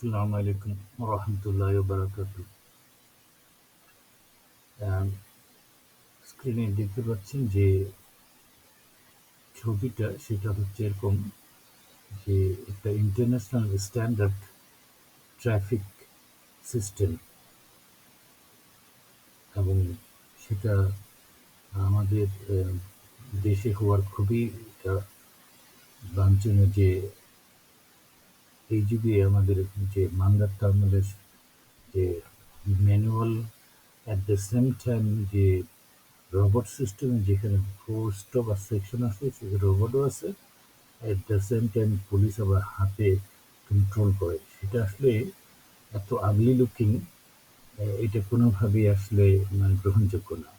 আসসালামু আলাইকুম রহমতুল্লাহ বারাকাত স্ক্রিনে দেখতে পাচ্ছেন যে ছবিটা, সেটা হচ্ছে এরকম যে একটা ইন্টারন্যাশনাল স্ট্যান্ডার্ড ট্রাফিক সিস্টেম এবং সেটা আমাদের দেশে হওয়ার খুবই বাঞ্ছনীয় যে এই যুগে আমাদের যে মান্দার টার্মিনালের যে manual at the same time যে রোবট সিস্টেমে যেখানে পোস্ট বা সেকশন আছে সেখানে রোবটও আছে at the same time police আবার হাতে কন্ট্রোল করে। সেটা আসলে এত আগলি লুকিং এটা কোনোভাবেই আসলে মানে গ্রহণযোগ্য না।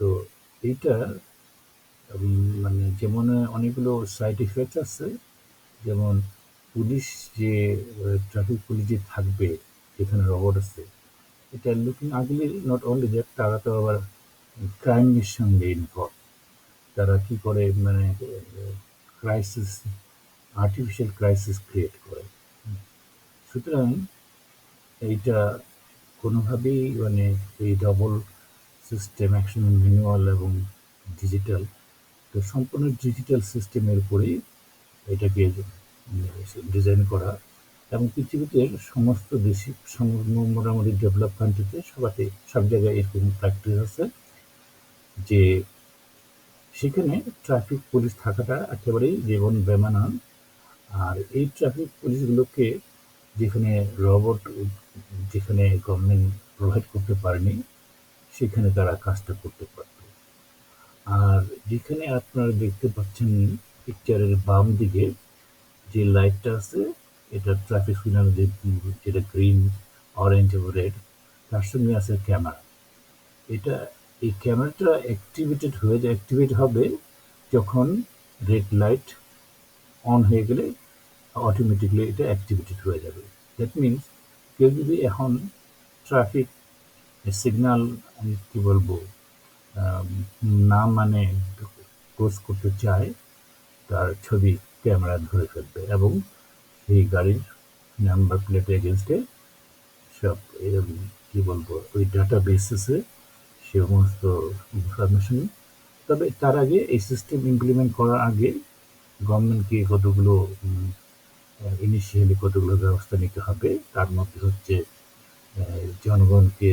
তো এইটা মানে যেমন অনেকগুলো সাইড ইফেক্ট আছে, যেমন পুলিশ যে ট্রাফিক পুলিশ যে থাকবে, যেখানে রবট আছে, এটা looking ugly not only that তারা তো আবার ক্রাইমের সঙ্গে ইনভলভ তারা কি করে মানে ক্রাইসিস আর্টিফিশিয়াল ক্রাইসিস ক্রিয়েট করে। সুতরাং এইটা কোনোভাবেই মানে এই ডবল সিস্টেম অ্যাকশন ম্যানুয়াল এবং ডিজিটাল তো সম্পূর্ণ ডিজিটাল সিস্টেমের উপরেই এটাকে ডিজাইন করা এবং পৃথিবীতে সমস্ত দেশে মোটামুটি ডেভেলপ কান্ট্রিতে সবাতে সব জায়গায় এরকম প্র্যাকটিস আছে, যে সেখানে ট্রাফিক পুলিশ থাকাটা একেবারেই জীবন বেমানা আর এই ট্রাফিক পুলিশগুলোকে যেখানে রবট যেখানে গভর্নমেন্ট প্রোভাইড করতে পারেনি, সেখানে তারা কাজটা করতে পারত। আর যেখানে আপনারা দেখতে পাচ্ছেন পিকচারের বাম দিকে যে লাইটটা আছে, এটা ট্রাফিক সিগন্যাল যেটা গ্রিন অরেঞ্জ এবং রেড তার সঙ্গে আছে ক্যামেরা এটা, এই ক্যামেরাটা অ্যাক্টিভেটেড হয়ে যায় অ্যাক্টিভেট হবে যখন রেড লাইট অন হয়ে গেলে অটোমেটিকলি এটা অ্যাক্টিভেটেড হয়ে যাবে। দ্যাট মিনস কেউ যদি এখন ট্রাফিক সিগনাল আমি কী বলব না মানে ক্লোজ করতে চায় তার ছবি ক্যামেরা ধরে ফেলবে এবং সেই গাড়ির নাম্বার প্লেট এগেনস্টে সব এরকম, কী বলব, ওই ডাটা বেসিসে সমস্ত ইনফরমেশন তবে তার আগে এই সিস্টেম ইমপ্লিমেন্ট করার আগে গভর্নমেন্টকে কতগুলো ইনিশিয়ালি কতগুলো ব্যবস্থা নিতে হবে, তার মধ্যে হচ্ছে জনগণকে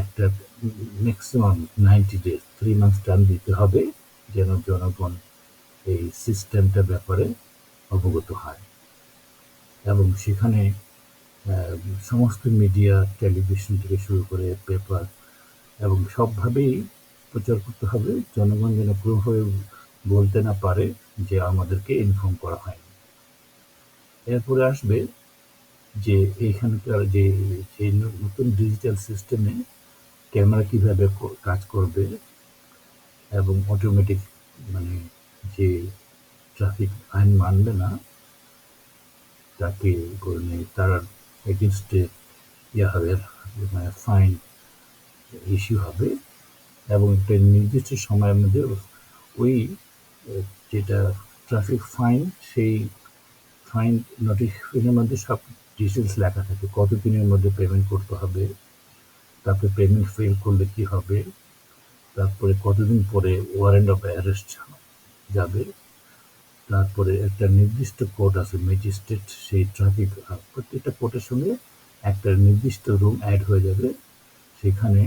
একটা maximum ninety days three months time দিতে হবে যেন জনগণ এই সিস্টেমটার ব্যাপারে অবগত হয়। এবং সেখানে সমস্ত মিডিয়া টেলিভিশন থেকে শুরু করে পেপার এবং সবভাবেই প্রচার করতে হবে। জনগণ যেন পুরোভাবে বলতে না পারে যে আমাদেরকে ইনফর্ম করা হয়নি। এরপরে আসবে যে এইখানকার যে যে নতুন ডিজিটাল সিস্টেমে ক্যামেরা কীভাবে কাজ করবে এবং অটোমেটিক মানে যে ট্রাফিক আইন মানবে না, তাকে মানে তার এগেনস্টে ইয়ে হবে মানে ফাইন ইস্যু হবে এবং একটা নির্দিষ্ট সময়ের মধ্যে ওই, যেটা ট্রাফিক ফাইন সেই ফাইন নোটিফিকেশনের মধ্যে সব ডিটেলস লেখা থাকে কত দিনের মধ্যে পেমেন্ট করতে হবে, তারপরে পেমেন্ট ফেল করলে কি হবে, তারপরে কতদিন পরে ওয়ারেন্ট অফ অ্যারেস্ট যাবে। তারপরে একটা নির্দিষ্ট কোর্ট আছে ম্যাজিস্ট্রেট সেই ট্রাফিক প্রত্যেকটা কোর্টের সঙ্গে একটা নির্দিষ্ট রুম অ্যাড হয়ে যাবে। সেখানে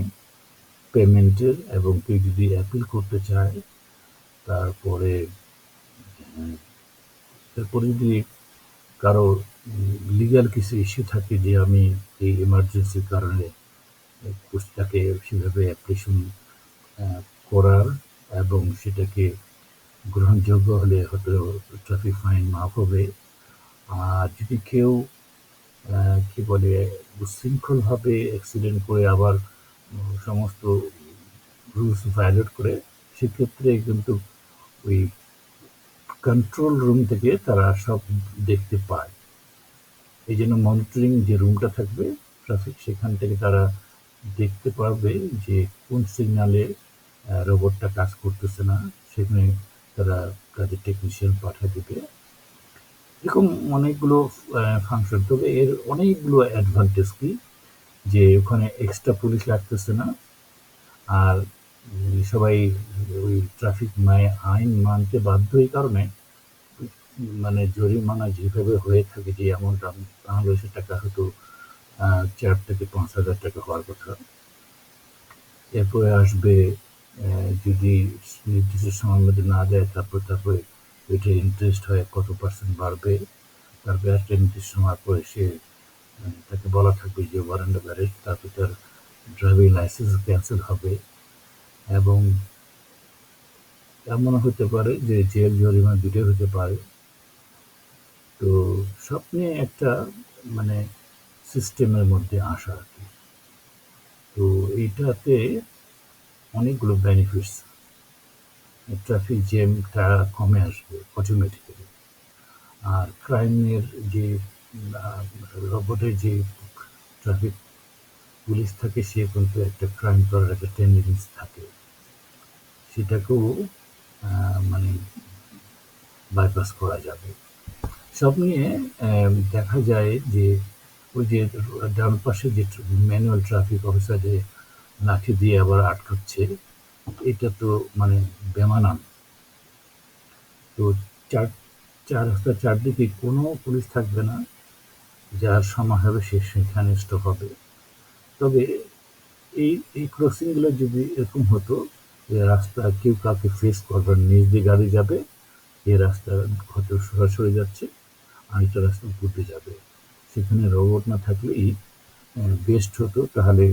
পেমেন্টের এবং কেউ যদি অ্যাপিল করতে চায়। তারপরে তারপরে যদি কারও লিগাল কিছু ইস্যু থাকে যে আমি এই এমার্জেন্সির কারণে তাকে সেভাবে অ্যাপ্লিকেশন করার এবং সেটাকে গ্রহণযোগ্য হলে হয়তো ট্রাফিক ফাইন মাফ হবে। আর যদি কেউ কী বলে, উশৃঙ্খলভাবে অ্যাক্সিডেন্ট করে আবার সমস্ত রুলস ভায়োলেট করে, সেক্ষেত্রে কিন্তু ওই কন্ট্রোল রুম থেকে তারা সব দেখতে পায়। এই জন্য মনিটরিং যে রুমটা থাকবে ট্রাফিক সেখান থেকে তারা দেখতে পারবে যে কোন সিগনালে রোবটটা কাজ করতেছে না। সেখানে তারা তাদের টেকনিশিয়ান পাঠিয়ে দেবে। এরকম অনেকগুলো ফাংশন তবে এর অনেকগুলো অ্যাডভান্টেজ কি? যে ওখানে এক্সট্রা পুলিশ লাগতেছে না। আর সবাই ওই ট্রাফিক মায় আইন মানতে বাধ্য এই কারণে মানে জরিমানা যেভাবে হয়ে থাকে যে এমনটা বাংলাদেশের টাকা হয়তো চার থেকে পাঁচ হাজার টাকা হওয়ার কথা। এরপরে আসবে যদি নির্দিষ্ট সময়ের মধ্যে না দেয়, তারপর তারপরে ওইটা ইন্টারেস্ট হয় কত পার্সেন্ট বাড়বে, তারপরে একটা নির্দিষ্ট সময় পরে সে তাকে বলা থাকবে যে ওয়ারেন্ট ব্যারেজ তারপর তার ড্রাইভিং লাইসেন্স ক্যান্সেল হবে। এবং এমন হতে পারে যে জেল জরিমানা দুটোই হতে পারে। তো সব নিয়ে একটা মানে সিস্টেমের মধ্যে আসা আর কি। তো এইটাতে অনেকগুলো বেনিফিটস ট্রাফিক জ্যামটা কমে আসবে অটোমেটিক্যালি আর ক্রাইমের যে রোবটের যে ট্রাফিক পুলিশ থাকে, সে কিন্তু একটা ক্রাইম করার একটা টেন্ডেন্সি থাকে। সেটাকেও মানে বাইপাস করা যাবে। সব নিয়ে দেখা যায় যে ওই যে ডান পাশে যে ম্যানুয়াল ট্রাফিক অফিসার যে লাঠি দিয়ে আবার আটকাচ্ছে, এটা তো মানে বেমানান। তো চার চার রাস্তার চারদিকে কোনো পুলিশ থাকবে না, যার সময় হবে সে স্টপ হবে। তবে এই এই ক্রসিংগুলো যদি এরকম হতো যে রাস্তা কেউ কাউকে ফেস করবে নিজ দিয়ে গাড়ি যাবে এই রাস্তা হয়তো সরাসরি যাচ্ছে, আরেকটা রাস্তা ঘুরতে যাবে। সেখানে রোবট না থাকলেই বেস্ট হতো, তাহলে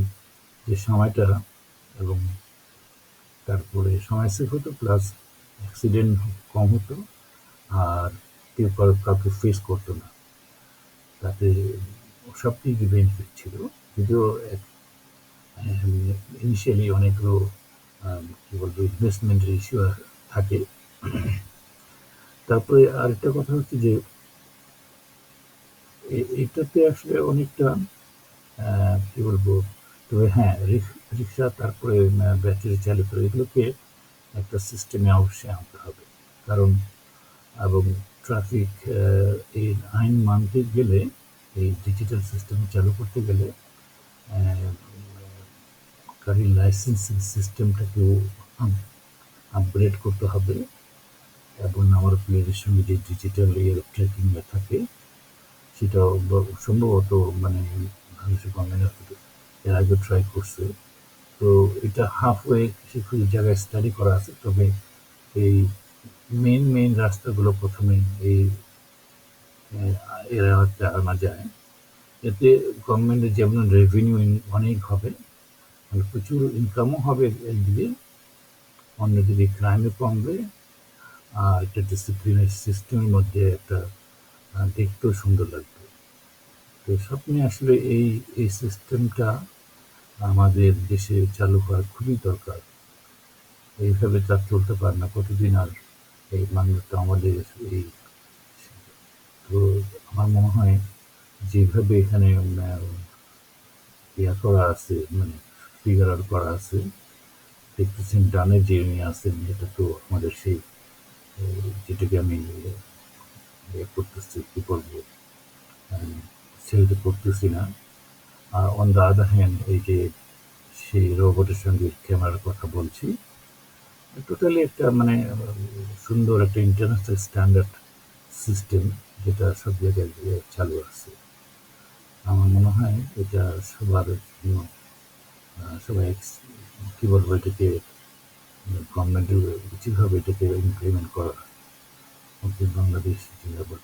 যে সময়টা এবং তারপরে সময় সেভ হতো প্লাস অ্যাক্সিডেন্ট কম হতো আর কেউ কাউকে ফেস করতো না। তাতে সব দিকে বেনিফিট ছিল? যদিও ইনিশিয়ালি অনেকগুলো কী বলব ইনভেস্টমেন্টের ইস্যু থাকে। তারপরে আরেকটা কথা হচ্ছে যে এটাতে আসলে অনেকটা কী বলব তবে হ্যাঁ রিক- রিক্সা তারপরে ব্যাটারি চালিত এগুলোকে একটা সিস্টেমে অবশ্যই আনতে হবে। কারণ, এবং ট্রাফিক এই আইন মানতে গেলে, এই ডিজিটাল সিস্টেম চালু করতে গেলে গাড়ির লাইসেন্সিং সিস্টেমটাকেও আপগ্রেড করতে হবে। এবং আমার প্লেটের সঙ্গে যে ডিজিটাল ইয়ে ট্র্যাকিংটা থাকে সেটা সম্ভবত মানে বাংলাদেশের গভর্নমেন্ট এর আগে ট্রাই করছে। তো এটা হাফ ওয়ে কিছু কিছু জায়গায় স্টাডি করা আছে। তবে এই মেন মেন রাস্তাগুলো প্রথমে এই, এরা আনা যায়। এতে গভর্নমেন্টের যেমন রেভিনিউ অনেক হবে মানে প্রচুর ইনকামও হবে একদিকে, অন্যদিকে ক্রাইমও কমবে, আর একটা ডিসিপ্লিনের সিস্টেমের মধ্যে একটা দেখতেও সুন্দর লাগবে। তো সব নিয়ে আসলে এই এই সিস্টেমটা আমাদের দেশে চালু করা খুবই দরকার। এইভাবে তার চলতে পারে না। কতদিন আর এই মানুষটা আমাদের এই তো আমার মনে হয় যেভাবে এখানে ইয়া করা আছে মানে ফিগার আউট করা আছে, দেখতেছেন ডানে যে উনি আছেন, এটা তো আমাদের সেই, যেটাকে আমি ইয়ে করতেছি, কি করব সেটা করতেছি না। অন দ্য আদার হ্যান্ড এই যে সেই রোবটের সঙ্গে ক্যামেরার কথা বলছি টোটালি একটা মানে সুন্দর একটা ইন্টারন্যাশনাল স্ট্যান্ডার্ড সিস্টেম যেটা সব জায়গায় চালু আছে। আমার মনে হয় এটা সবার জন্য সবাই কি বলব এটাকে গভর্নমেন্টের উচিতভাবে এটাকে ইমপ্লিমেন্ট করা বাংলাদেশ জিন্দাবাদ।